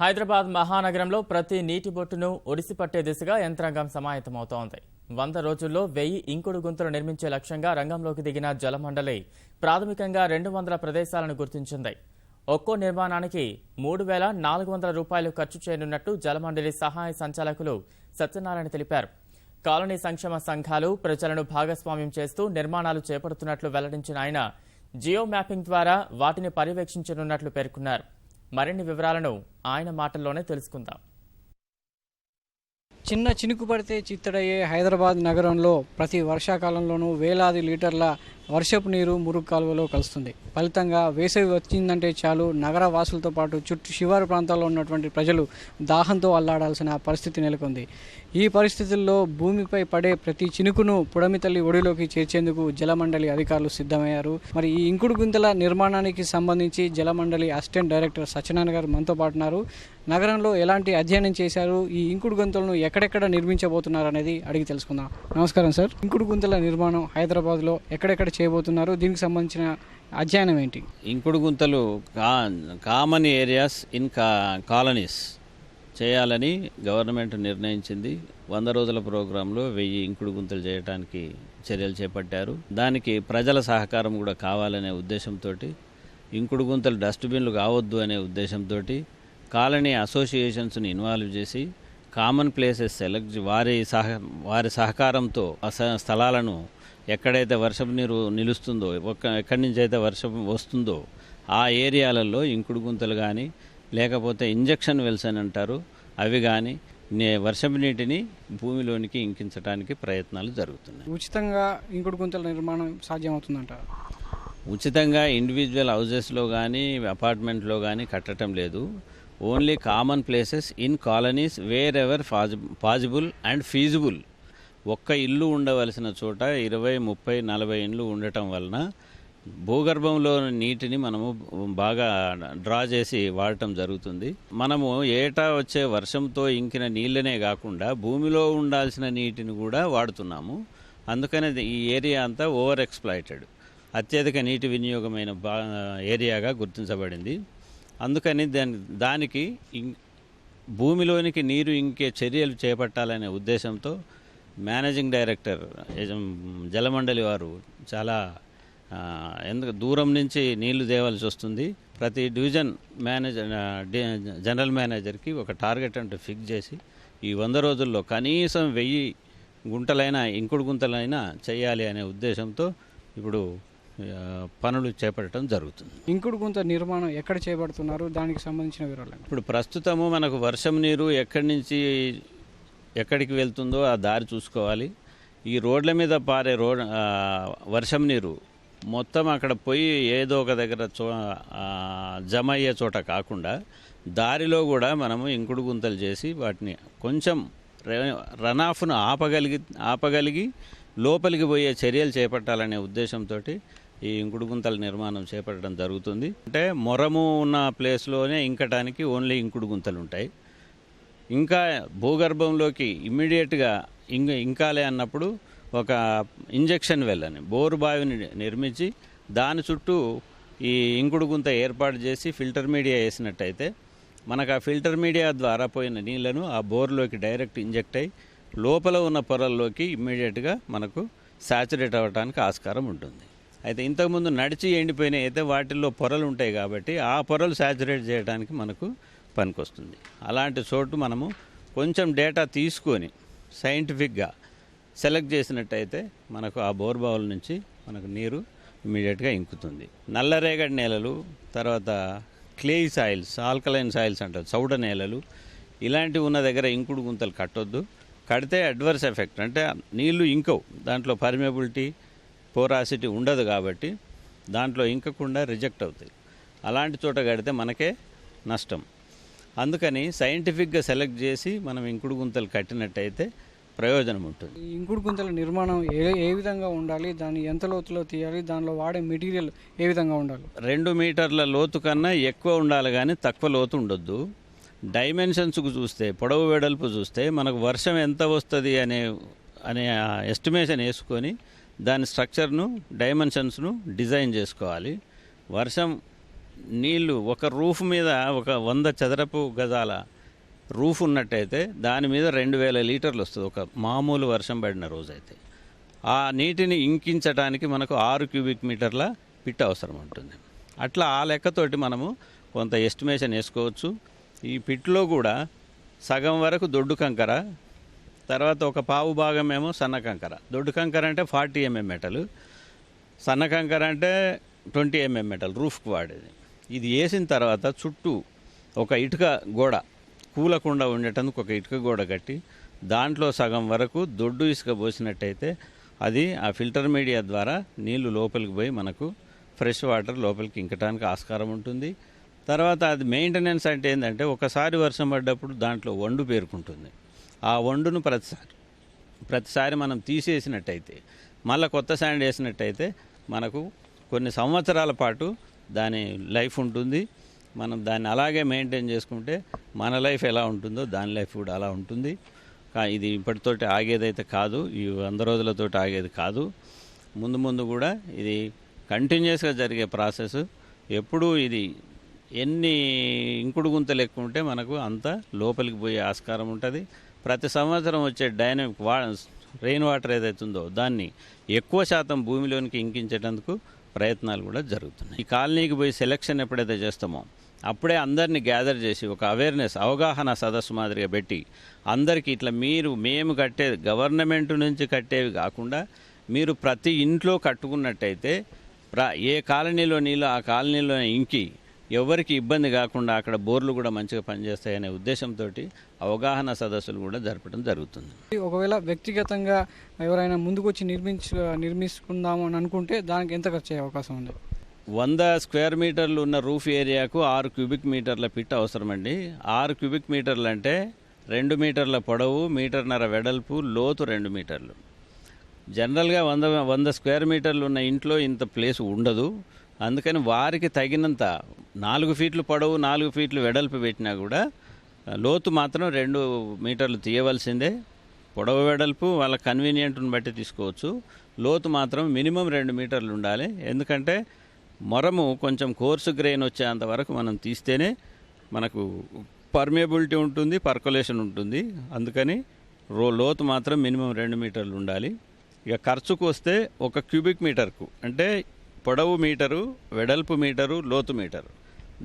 హైదరాబాద్ మహానగరంలో ప్రతి నీటి బొట్టును ఒడిసిపట్టే దిశగా యంత్రాంగం సమాయత్తమవుతోంది. వంద రోజుల్లో వెయ్యి ఇంకుడు గుంతలు నిర్మించే లక్ష్యంగా రంగంలోకి దిగిన జలమండలి ప్రాథమికంగా రెండు వందల ప్రదేశాలను గుర్తించింది. ఒక్కో నిర్మాణానికి మూడు వేల నాలుగు వందల రూపాయలు ఖర్చు చేయనున్నట్టు జలమండలి సహాయ సంచాలకులు సత్యనారాయణ తెలిపారు. కాలనీ సంక్షేమ సంఘాలు ప్రజలను భాగస్వామ్యం చేస్తూ నిర్మాణాలు చేపడుతున్నట్లు వెల్లడించిన ఆయన జియో మ్యాపింగ్ ద్వారా వాటిని పర్యవేక్షించనున్నట్లు పేర్కొన్నారు. మరిన్ని వివరాలను ఆయన మాటల్లోనే తెలుసుకుందాం. చిన్న చినుకు పడితే చిత్తడయ్యే హైదరాబాద్ నగరంలో ప్రతి వర్షాకాలంలోనూ వేలాది లీటర్ల వర్షపు నీరు మురుగు కాలువలో కలుస్తుంది. ఫలితంగా వేసవి వచ్చిందంటే చాలు నగర వాసులతో పాటు చుట్టూ శివారు ప్రాంతాల్లో ఉన్నటువంటి ప్రజలు దాహంతో అల్లాడాల్సిన పరిస్థితి నెలకొంది. ఈ పరిస్థితుల్లో భూమిపై పడే ప్రతి చినుకును పుడమితల్లి ఒడిలోకి చేర్చేందుకు జలమండలి అధికారులు సిద్ధమయ్యారు. మరి ఈ ఇంకుడు గుంతల నిర్మాణానికి సంబంధించి జలమండలి అసిస్టెంట్ డైరెక్టర్ సత్యనారాయణ గారు మనతో పాటున్నారు నగరంలో ఎలాంటి అధ్యయనం చేశారు? ఈ ఇంకుడు గుంతలను ఎక్కడెక్కడ నిర్మించబోతున్నారు అనేది అడిగి తెలుసుకుందాం. నమస్కారం సార్. ఇంకుడు గుంతల నిర్మాణం హైదరాబాద్లో ఎక్కడెక్కడ చేయబోతున్నారు. దీనికి సంబంధించిన అధ్యయనం ఏంటి? ఇంకుడు గుంతలు కా కామన్ ఏరియాస్ ఇన్ కా కాలనీస్ చేయాలని గవర్నమెంట్ నిర్ణయించింది. వంద రోజుల ప్రోగ్రాంలో వెయ్యి ఇంకుడు గుంతలు చేయడానికి చర్యలు చేపట్టారు. దానికి ప్రజల సహకారం కూడా కావాలనే ఉద్దేశంతో ఇంకుడు గుంతలు డస్ట్బిన్లు కావద్దు అనే ఉద్దేశంతో కాలనీ అసోసియేషన్స్ని ఇన్వాల్వ్ చేసి కామన్ ప్లేసెస్ సెలెక్ట్ వారి సహ వారి సహకారంతో స్థలాలను ఎక్కడైతే వర్షపు నీరు నిలుస్తుందో ఒక్క ఎక్కడి నుంచి అయితే వర్షం వస్తుందో ఆ ఏరియాలలో ఇంకుడు గుంతలు కానీ లేకపోతే ఇంజక్షన్ వెల్స్ అని అంటారు అవి కానీ నే వర్షపు నీటిని భూమిలోనికి ఇంకించడానికి ప్రయత్నాలు జరుగుతున్నాయి. ఉచితంగా ఇంకుడు గుంతల నిర్మాణం సాధ్యమవుతుందంటారు ఉచితంగా ఇండివిజువల్ హౌజెస్లో కానీ అపార్ట్మెంట్లో కానీ కట్టడం లేదు. Only common places in colonies wherever possible and feasible. ఒక్క ఇల్లు ఉండవలసిన చోట ఇరవై ముప్పై నలభై ఇండ్లు ఉండటం వలన భూగర్భంలో నీటిని మనము బాగా డ్రా చేసి వాడటం జరుగుతుంది. మనము ఏటా వచ్చే వర్షంతో ఇంకిన నీళ్ళనే కాకుండా భూమిలో ఉండాల్సిన నీటిని కూడా వాడుతున్నాము. అందుకనే ఈ ఏరియా అంతా ఓవర్ ఎక్స్ప్లాయిటెడ్ అత్యధిక నీటి వినియోగమైన బా ఏరియాగా గుర్తించబడింది. అందుకని దాని దానికి ఇం- భూమిలోనికి నీరు ఇంకే చర్యలు చేపట్టాలనే ఉద్దేశంతో మేనేజింగ్ డైరెక్టర్ జలమండలి వారు చాలా ఎందుకు దూరం నుంచి నీళ్ళు తేవాల్సి వస్తుంది. ప్రతి డివిజన్ మేనేజర్ జనరల్ మేనేజర్కి ఒక టార్గెట్ అంటూ ఫిక్స్ చేసి ఈ వంద రోజుల్లో కనీసం వెయ్యి గుంటలైనా ఇంకుడు గుంతలైనా చేయాలి అనే ఉద్దేశంతో ఇప్పుడు పనులు చేపట్టడం జరుగుతుంది. ఇంకుడు గుంత నిర్మాణం ఎక్కడ చేయబడుతున్నారు దానికి సంబంధించిన వివరాలు ఇప్పుడు ప్రస్తుతము మనకు వర్షం నీరు ఎక్కడి నుంచి ఎక్కడికి వెళ్తుందో ఆ దారి చూసుకోవాలి. ఈ రోడ్ల మీద పారే రోడ్ వర్షం నీరు మొత్తం అక్కడ పోయి ఏదో ఒక దగ్గర చో జమ అయ్యే చోట కాకుండా దారిలో కూడా మనము ఇంకుడు గుంతలు చేసి వాటిని కొంచెం రన్ ఆఫ్ను ఆపగలిగి ఆపగలిగి లోపలికి పోయే చర్యలు చేపట్టాలనే ఉద్దేశంతో ఈ ఇంకుడు గుంతల నిర్మాణం చేపట్టడం జరుగుతుంది. అంటే మొరము ఉన్న ప్లేస్లోనే ఇంకటానికి ఓన్లీ ఇంకుడు గుంతలు ఉంటాయి. ఇంకా భూగర్భంలోకి ఇమ్మీడియట్గా ఇంక ఇంకాలే అన్నప్పుడు ఒక ఇంజెక్షన్ వెల్ అని బోరు బావిని నిర్మించి దాని చుట్టూ ఈ ఇంకుడు గుంత ఏర్పాటు చేసి ఫిల్టర్ మీడియా వేసినట్టయితే మనకు ఆ ఫిల్టర్ మీడియా ద్వారా పోయిన నీళ్ళను ఆ బోర్లోకి డైరెక్ట్ ఇంజెక్ట్ అయ్యి లోపల ఉన్న పొరల్లోకి ఇమ్మీడియట్గా మనకు సాచురేట్ అవ్వడానికి ఆస్కారం ఉంటుంది. అయితే ఇంతకుముందు నడిచి ఎండిపోయినాయి అయితే వాటిల్లో పొరలు ఉంటాయి కాబట్టి ఆ పొరలు సాచురేట్ చేయడానికి మనకు పనికొస్తుంది. అలాంటి చోటు మనము కొంచెం డేటా తీసుకొని సైంటిఫిక్గా సెలెక్ట్ చేసినట్టయితే మనకు ఆ బోర్బావుల నుంచి మనకు నీరు ఇమీడియట్గా ఇంకుతుంది. నల్లరేగడి నేలలు తర్వాత క్లే సాయిల్స్ ఆల్కలైన్ సాయిల్స్ అంటారు చౌడ నేలలు ఇలాంటివి ఉన్న దగ్గర ఇంకుడు గుంతలు కట్టొద్దు. కడితే అడ్వర్స్ ఎఫెక్ట్ అంటే నీళ్ళు ఇంకవు. దాంట్లో పర్మియబిలిటీ పోరాసిటీ ఉండదు కాబట్టి దాంట్లో ఇంకకుండా రిజెక్ట్ అవుతాయి. అలాంటి చోట కడితే మనకే నష్టం. అందుకని సైంటిఫిక్గా సెలెక్ట్ చేసి మనం ఇంకుడు గుంతలు కట్టినట్టయితే ప్రయోజనం ఉంటుంది. ఇంకుడు గుంతల నిర్మాణం ఏ ఏ విధంగా ఉండాలి? దాన్ని ఎంత లోతులో తీయాలి? దానిలో వాడే మెటీరియల్ ఏ విధంగా ఉండాలి? రెండు మీటర్ల లోతు కన్నా ఎక్కువ ఉండాలి కానీ తక్కువ లోతు ఉండొద్దు. డైమెన్షన్స్కు చూస్తే పొడవు వెడల్పు చూస్తే మనకు వర్షం ఎంత వస్తుంది అనే అనే ఎస్టిమేషన్ వేసుకొని దాని స్ట్రక్చర్ను డైమెన్షన్స్ను డిజైన్ చేసుకోవాలి. వర్షం నీళ్ళు ఒక రూఫ్ మీద ఒక వంద చదరపు గజాల రూఫ్ ఉన్నట్టయితే దాని మీద రెండు వేల లీటర్లు వస్తుంది. ఒక మామూలు వర్షం పడిన రోజైతే. ఆ నీటిని ఇంకించడానికి మనకు ఆరు క్యూబిక్ మీటర్ల పిట్ అవసరం ఉంటుంది. అట్లా ఆ లెక్కతోటి మనము కొంత ఎస్టిమేషన్ వేసుకోవచ్చు. ఈ పిట్లో కూడా సగం వరకు దొడ్డు కంకర తర్వాత ఒక పావు భాగం ఏమో సన్న కంకర. దొడ్డు కంకర అంటే ఫార్టీ ఎంఎం మెటల్ సన్న కంకర అంటే ట్వంటీ ఎంఎం మెటల్ రూఫ్కి వాడేది. ఇది వేసిన తర్వాత చుట్టూ ఒక ఇటుక గోడ కూలకుండా ఉండేటందుకు ఒక ఇటుక గోడ కట్టి దాంట్లో సగం వరకు దొడ్డు ఇసుక పోసినట్టయితే అది ఆ ఫిల్టర్ మీడియా ద్వారా నీళ్ళు లోపలికి పోయి మనకు ఫ్రెష్ వాటర్ లోపలికి ఇంకటానికి ఆస్కారం ఉంటుంది. తర్వాత అది మెయింటెనెన్స్ అంటే ఏంటంటే ఒకసారి వర్షం పడ్డప్పుడు దాంట్లో వండు పేరుకుంటుంది. ఆ వండును ప్రతిసారి ప్రతిసారి మనం తీసేసినట్టయితే మళ్ళీ కొత్త శాండ్ వేసినట్టయితే మనకు కొన్ని సంవత్సరాల పాటు దాని లైఫ్ ఉంటుంది. మనం దాన్ని అలాగే మెయింటైన్ చేసుకుంటే మన లైఫ్ ఎలా ఉంటుందో దాని లైఫ్ కూడా అలా ఉంటుంది. ఇది ఇప్పటితోటి ఆగేదైతే కాదు. ఈ వంద రోజులతోటి ఆగేది కాదు. ముందు ముందు కూడా ఇది కంటిన్యూస్గా జరిగే ప్రాసెస్. ఎప్పుడూ ఇది ఎన్ని ఇంకుడు గుంతలు ఎక్కువ ఉంటే మనకు అంత లోపలికి పోయే ఆస్కారం ఉంటుంది. ప్రతి సంవత్సరం వచ్చే డైనమిక్ వా రెయిన్ వాటర్ ఏదైతుందో ఉందో దాన్ని ఎక్కువ శాతం భూమిలోనికి ఇంకించేటందుకు ప్రయత్నాలు కూడా జరుగుతున్నాయి. ఈ కాలనీకి పోయి సెలక్షన్ ఎప్పుడైతే చేస్తామో అప్పుడే అందరినీ గ్యాదర్ చేసి ఒక అవేర్నెస్ అవగాహన సదస్సు మాదిరిగా పెట్టి అందరికీ ఇట్లా మీరు మేము కట్టే గవర్నమెంట్ నుంచి కట్టేవి కాకుండా మీరు ప్రతి ఇంట్లో కట్టుకున్నట్టయితే ప్ర ఏ కాలనీలో నీళ్ళు ఆ కాలనీలో ఇంకి ఎవరికి ఇబ్బంది కాకుండా అక్కడ బోర్లు కూడా మంచిగా పనిచేస్తాయనే ఉద్దేశంతో అవగాహన సదస్సులు కూడా జరపడం జరుగుతుంది. ఒకవేళ వ్యక్తిగతంగా ఎవరైనా ముందుకొచ్చి నిర్మించ నిర్మించుకుందాము అని అనుకుంటే దానికి ఎంత ఖర్చు అయ్యే అవకాశం ఉంది? వంద స్క్వేర్ మీటర్లు ఉన్న రూఫ్ ఏరియాకు ఆరు క్యూబిక్ మీటర్ల పిట్ అవసరమండి. ఆరు క్యూబిక్ మీటర్లు అంటే రెండు మీటర్ల పొడవు మీటర్న్నర వెడల్పు లోతు రెండు మీటర్లు. జనరల్గా వంద వంద స్క్వేర్ మీటర్లు ఉన్న ఇంట్లో ఇంత ప్లేస్ ఉండదు. అందుకని వారికి తగినంత నాలుగు ఫీట్లు పొడవు నాలుగు ఫీట్లు వెడల్పు పెట్టినా కూడా లోతు మాత్రం రెండు మీటర్లు తీయవలసిందే. పొడవు వెడల్పు వాళ్ళ కన్వీనియంట్ని బట్టి తీసుకోవచ్చు. లోతు మాత్రం మినిమం రెండు మీటర్లు ఉండాలి. ఎందుకంటే మొరము కొంచెం కోర్సు గ్రెయిన్ వచ్చేంత వరకు మనం తీస్తేనే మనకు పర్మియబిలిటీ ఉంటుంది పర్కులేషన్ ఉంటుంది. అందుకని రో లోతు మాత్రం మినిమం రెండు మీటర్లు ఉండాలి. ఇక ఖర్చుకు వస్తే ఒక క్యూబిక్ మీటర్కు అంటే పొడవు మీటరు వెడల్పు మీటరు లోతు మీటరు.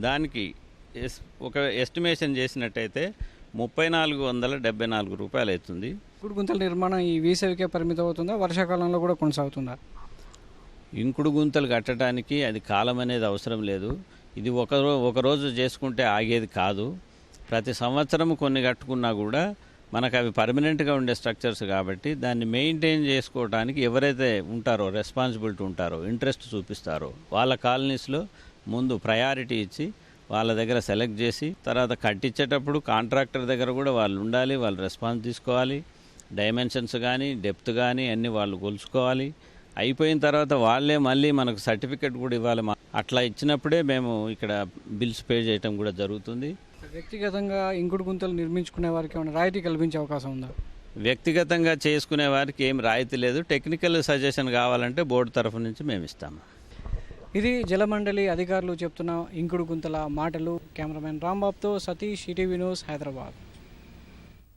దానికి ఎస్ ఒక ఎస్టిమేషన్ చేసినట్టయితే ముప్పై నాలుగు వందల డెబ్బై నాలుగు రూపాయలు అవుతుంది ఇంకుడు గుంతల నిర్మాణం ఈ వేసవికే పరిమితం అవుతుందా వర్షాకాలంలో కూడా కొనసాగుతుందా? ఇంకుడు గుంతలు కట్టడానికి అది కాలం అనేది అవసరం లేదు. ఇది ఒక రో ఒక రోజు చేసుకుంటే ఆగేది కాదు. ప్రతి సంవత్సరం కొన్ని కట్టుకున్నా కూడా మనకు అవి పర్మనెంట్గా ఉండే స్ట్రక్చర్స్ కాబట్టి దాన్ని మెయింటైన్ చేసుకోవడానికి ఎవరైతే ఉంటారో రెస్పాన్సిబిలిటీ ఉంటారో ఇంట్రెస్ట్ చూపిస్తారో వాళ్ళ కాలనీస్లో ముందు ప్రయారిటీ ఇచ్చి వాళ్ళ దగ్గర సెలెక్ట్ చేసి తర్వాత కట్టించేటప్పుడు కాంట్రాక్టర్ దగ్గర కూడా వాళ్ళు ఉండాలి వాళ్ళు రెస్పాన్స్ తీసుకోవాలి. డైమెన్షన్స్ కానీ డెప్త్ కానీ అన్నీ వాళ్ళు కొలుచుకోవాలి. అయిపోయిన తర్వాత వాళ్ళే మళ్ళీ మనకు సర్టిఫికెట్ కూడా ఇవ్వాలి. అట్లా ఇచ్చినప్పుడే మేము ఇక్కడ బిల్స్ పే చేయటం కూడా జరుగుతుంది. వ్యక్తిగతంగా ఇంకుడు గుంతలు నిర్మించుకునే వారికి ఏమైనా రాయితీ కల్పించే అవకాశం ఉందా? వ్యక్తిగతంగా చేసుకునే వారికి ఏం రాయితీ లేదు. టెక్నికల్ సజెషన్ కావాలంటే బోర్డు తరఫు నుంచి మేము ఇస్తాము. ఇది జలమండలి అధికారులు చెప్తున్న ఇంకుడు గుంతల మాటలు. కెమెరామెన్ రాంబాబుతో సతీష్ ఈటీవీ న్యూస్ హైదరాబాద్.